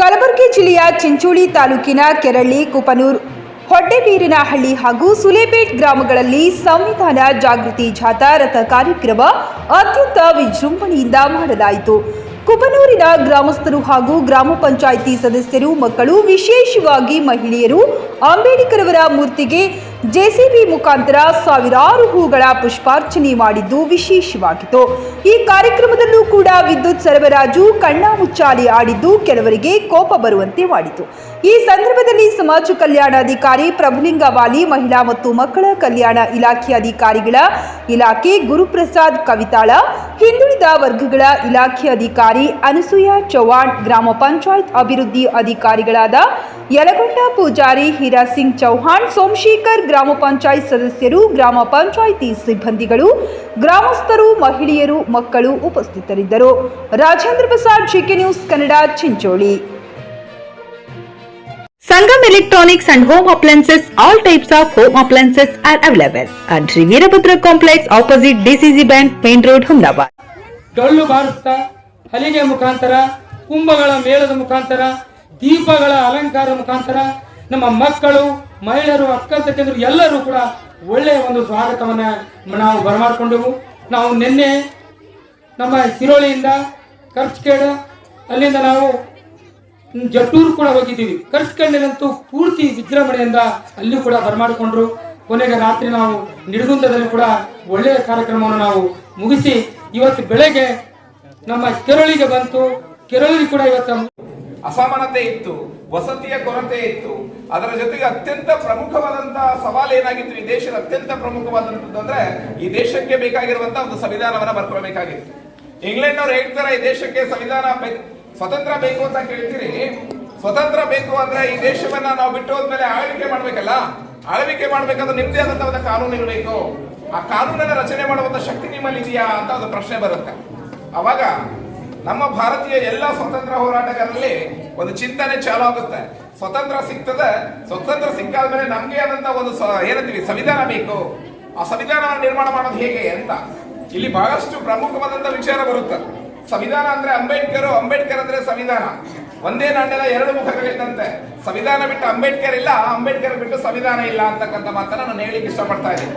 ಕಲಬುರಗಿ ಜಿಲ್ಲೆಯ ಚಿಂಚೋಳಿ ತಾಲೂಕಿನ ಕೆರಳ್ಳಿ, ಕುಪನೂರ್ ಹೊಡ್ಡೆಬೀರಿನಹಳ್ಳಿ ಹಾಗೂ ಸುಲೇಬೇಟ್ ಗ್ರಾಮಗಳಲ್ಲಿ ಸಂವಿಧಾನ ಜಾಗೃತಿ ಜಾಥಾ ರಥ ಕಾರ್ಯಕ್ರಮ ಅತ್ಯಂತ ವಿಜೃಂಭಣೆಯಿಂದ ಮಾಡಲಾಯಿತು. ಕುಪನೂರಿನ ಗ್ರಾಮಸ್ಥರು ಹಾಗೂ ಗ್ರಾಮ ಪಂಚಾಯಿತಿ ಸದಸ್ಯರು ಮಕ್ಕಳು ವಿಶೇಷವಾಗಿ ಮಹಿಳೆಯರು ಅಂಬೇಡ್ಕರ್ ಅವರ ಮೂರ್ತಿಗೆ ಜೆಸಿಬಿ ಮುಖಾಂತರ ಸಾವಿರಾರು ಹೂಗಳ ಪುಷ್ಪಾರ್ಚನೆ ಮಾಡಿದ್ದು ವಿಶೇಷವಾಗಿತ್ತು. ಈ ಕಾರ್ಯಕ್ರಮದಲ್ಲೂ ಕೂಡ ವಿದ್ಯುತ್ ಸರಬರಾಜು ಕಣ್ಣಾಮುಚ್ಚಾಲೆ ಆಡಿದ್ದು ಕೆಲವರಿಗೆ ಕೋಪ ಬರುವಂತೆ ಮಾಡಿತು. ಈ ಸಂದರ್ಭದಲ್ಲಿ ಸಮಾಜ ಕಲ್ಯಾಣಾಧಿಕಾರಿ ಪ್ರಭುಲಿಂಗ ವಾಲಿ, ಮಹಿಳಾ ಮತ್ತು ಮಕ್ಕಳ ಕಲ್ಯಾಣ ಇಲಾಖೆ ಅಧಿಕಾರಿಗಳ ಇಲಾಖೆ ಗುರುಪ್ರಸಾದ್ ಕವಿತಾಳ ಹಿಂದುಳಿದ ವರ್ಗಗಳ ಇಲಾಖೆ ಅಧಿಕಾರಿ ಅನಸೂಯ ಚೌಹಾಣ್ ಗ್ರಾಮ ಪಂಚಾಯತ್ ಅಭಿವೃದ್ಧಿ ಅಧಿಕಾರಿಗಳಾದ ಯಲಗೊಂಡ ಪೂಜಾರಿ ಹೀರಾ ಸಿಂಗ್ ಚೌಹಾಣ್, ಸೋಮಶೇಖರ್ ಗ್ರಾಮ ಪಂಚಾಯತ್ ಸದಸ್ಯರು, ಗ್ರಾಮ ಪಂಚಾಯಿತಿ ಸಿಬ್ಬಂದಿಗಳು, ಗ್ರಾಮಸ್ಥರು, ಮಹಿಳೆಯರು, ಮಕ್ಕಳು ಉಪಸ್ಥಿತರಿದ್ದರು. Rajendra Prasad, GK news Kannada, Chincholi. Sangam Electronics and Home Appliances, all types of home appliances are available at Sri Veerabhadra Complex opposite DCC Bank, Main Road, Humdabad. ಡೊಳ್ಳು ಬಾರಿಸ್ತಾ ಹಲಿಗೆ ಮುಖಾಂತರ ಕುಂಭಗಳ ಮೇಳದ ಮುಖಾಂತರ ದೀಪಗಳ ಅಲಂಕಾರ ಮುಖಾಂತರ ನಮ್ಮ ಮಕ್ಕಳು ಮಹಿಳೆಯರು ಅಕ್ಕ ತಂಗಿಯರು ಎಲ್ಲರೂ ಕೂಡ ಒಳ್ಳೆಯ ಒಂದು ಸ್ವಾಗತವನ್ನು ನಾವು ಬರಮಾಡಿಕೊಂಡೆವು ನಾವು ನಿನ್ನೆ ನಮ್ಮ ಸಿರೋಳಿಯಿಂದ ಕರ್ಚ್ಕೇಡ ಅಲ್ಲಿಂದ ನಾವು ಜಟ್ಟೂರು ಕೂಡ ಹೋಗಿದ್ದೀವಿ. ಕರ್ಚ್ಕಂಡಿನಂತೂ ಪೂರ್ತಿ ವಿಜೃಂಭಣೆಯಿಂದ ಅಲ್ಲಿ ಕೂಡ ಬರಮಾಡಿಕೊಂಡ್ರು. ಕೊನೆಗೆ ರಾತ್ರಿ ನಾವು ನಿಡಗುಂದದಲ್ಲಿ ಕೂಡ ಒಳ್ಳೆಯ ಕಾರ್ಯಕ್ರಮವನ್ನು ನಾವು ಮುಗಿಸಿ, ಇವತ್ತು ಬೆಳಗ್ಗೆ ನಮ್ಮ ಕೆರಳಿಗೆ ಬಂತು. ಕೆರಳಿ ಕೂಡ ಇವತ್ತು ಅಸಮಾನತೆ ಇತ್ತು, ವಸತಿಯ ಕೊರತೆ ಇತ್ತು. ಅದರ ಜೊತೆಗೆ ಅತ್ಯಂತ ಪ್ರಮುಖವಾದಂತಹ ಸವಾಲು ಏನಾಗಿತ್ತು ಈ ದೇಶದ ಅತ್ಯಂತ ಪ್ರಮುಖವಾದಂತದ್ದು ಅಂದ್ರೆ ಈ ದೇಶಕ್ಕೆ ಬೇಕಾಗಿರುವಂತಹ ಒಂದು ಸಂವಿಧಾನವನ್ನ ಬರ್ಕೊಳ್ಬೇಕಾಗಿತ್ತು. ಇಂಗ್ಲೆಂಡ್ ಅವ್ರು ಹೇಳ್ತಾರೆ, ಈ ದೇಶಕ್ಕೆ ಸಂವಿಧಾನ ಸ್ವತಂತ್ರ ಬೇಕು ಅಂತ ಕೇಳ್ತೀರಿ? ಸ್ವತಂತ್ರ ಬೇಕು ಅಂದ್ರೆ ಈ ದೇಶವನ್ನ ನಾವು ಬಿಟ್ಟು ಹೋದ್ಮೇಲೆ ಆಳ್ವಿಕೆ ಮಾಡ್ಬೇಕಲ್ಲ? ಆಳ್ವಿಕೆ ಮಾಡ್ಬೇಕಂದ್ರೆ ನಿಮ್ದೇ ಆದಂತ ಒಂದು ಕಾನೂನು ಇರಬೇಕು. ಆ ಕಾನೂನನ್ನ ರಚನೆ ಮಾಡುವಂತ ಶಕ್ತಿ ನಿಮ್ಮಲ್ಲಿ ಇದೆಯಾ ಅಂತ ಒಂದು ಪ್ರಶ್ನೆ ಬರುತ್ತೆ. ಅವಾಗ ನಮ್ಮ ಭಾರತೀಯ ಎಲ್ಲ ಸ್ವತಂತ್ರ ಹೋರಾಟಗಾರರಲ್ಲಿ ಒಂದು ಚಿಂತನೆ ಚಾಲು ಆಗುತ್ತೆ. ಸ್ವತಂತ್ರ ಸಿಗ್ತದೆ, ಸ್ವತಂತ್ರ ಸಿಕ್ಕಾದ್ಮೇಲೆ ನಮ್ಗೆ ಆದಂತ ಒಂದು ಏನಂತೀವಿ, ಸಂವಿಧಾನ ಬೇಕು. ಆ ಸಂವಿಧಾನವನ್ನು ನಿರ್ಮಾಣ ಮಾಡೋದು ಹೇಗೆ ಅಂತ. ಇಲ್ಲಿ ಬಹಳಷ್ಟು ಪ್ರಮುಖವಾದಂತ ವಿಚಾರ ಬರುತ್ತೆ. ಸಂವಿಧಾನ ಅಂದ್ರೆ ಅಂಬೇಡ್ಕರ್ ಅಂಬೇಡ್ಕರ್ ಅಂದ್ರೆ ಸಂವಿಧಾನ. ಒಂದೇ ನಾಣ್ಯದ ಎರಡು ಮುಖಗಳಿದ್ದಂತೆ ಸಂವಿಧಾನ ಬಿಟ್ಟು ಅಂಬೇಡ್ಕರ್ ಇಲ್ಲ ಅಂಬೇಡ್ಕರ್ ಬಿಟ್ಟು ಸಂವಿಧಾನ ಇಲ್ಲ ಅಂತಕ್ಕಂಥ ಮಾತನ್ನ ನಾನು ಹೇಳಿಕ್ಕೆ ಇಷ್ಟಪಡ್ತಾ ಇದ್ದೀನಿ.